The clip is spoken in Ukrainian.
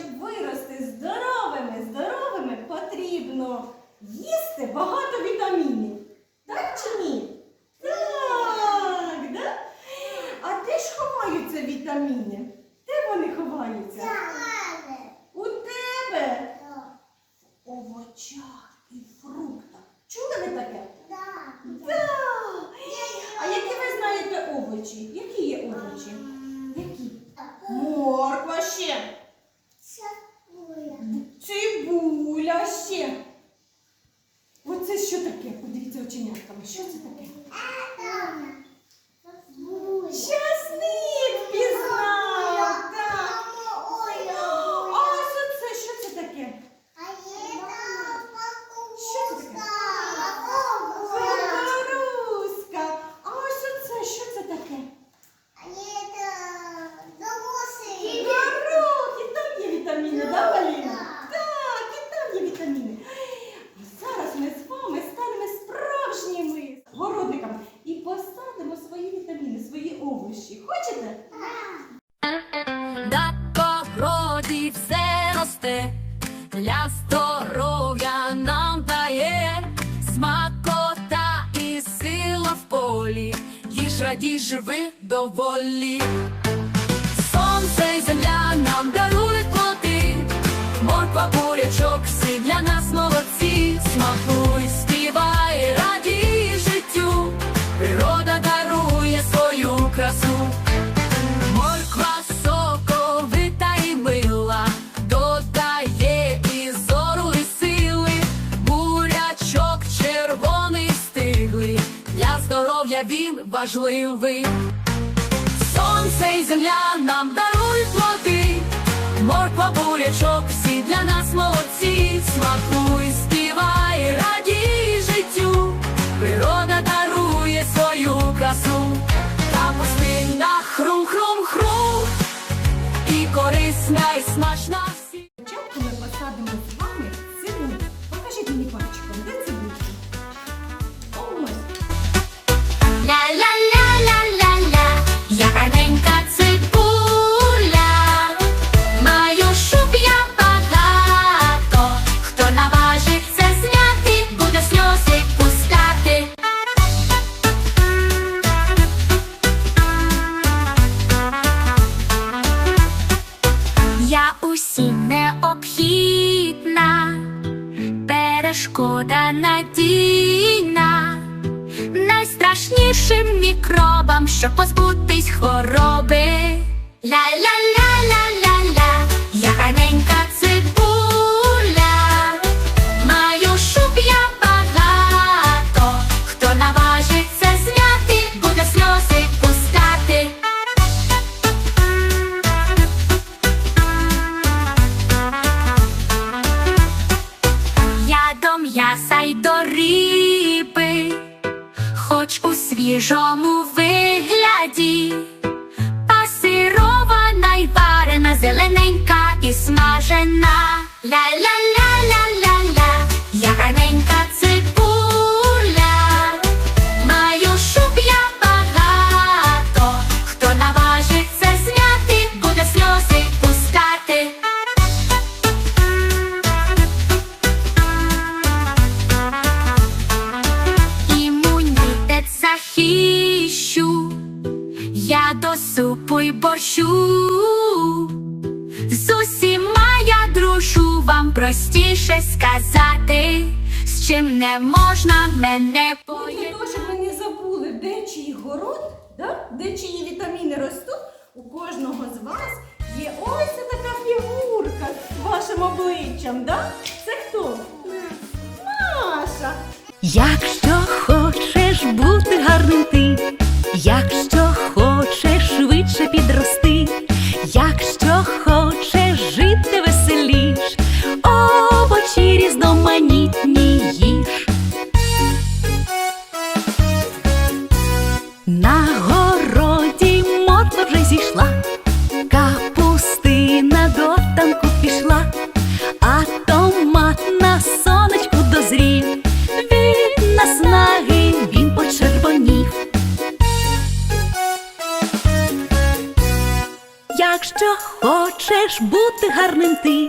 щоб вирости здоровими, здоровими, потрібно їсти багато вітамінів. Так чи ні? Так, да? А де ж ховаються вітаміни? Де вони ховаються? У тебе? В овочах і фруктах. Чули ви таке? Так. Да. А які ви знаєте овочі? Які є овочі? Ще. Оце що таке? Подивіться оченятками. Що це таке? Для здоров'я нам дає смакота і сила в полі, їж раді живи доволі. Сонце і земля нам дарують плоти, морква, бурячок, всі для нас молодці, смакуй, він важливий. Сонце і земля нам дарують плоди, морква, бурячок, всі для нас молодці, смакуй, співай, радій життю, природа дарує свою красу, та пустинна хрум-хрум-хрум, і корисна, і смачна найстрашнішим мікробам, щоб позбутись хвороби. Ля-ля-ля-ля-ля-ля, свіжому вигляді, пасирована й варена, зелененька і смажена. Ля-ля-ля-ля-ля-ля, супу й борщу. З усіма я дружу, вам простіше сказати, з чим не можна мене поєднати. того, щоб ми не забули, де чий город, да? де чиї вітаміни ростуть, у кожного з вас є ось така фігурка з вашим обличчям. Да? Це хто? Маша. Якщо хочеш бути гарним ти, якщо Хочеш бути гарним ти,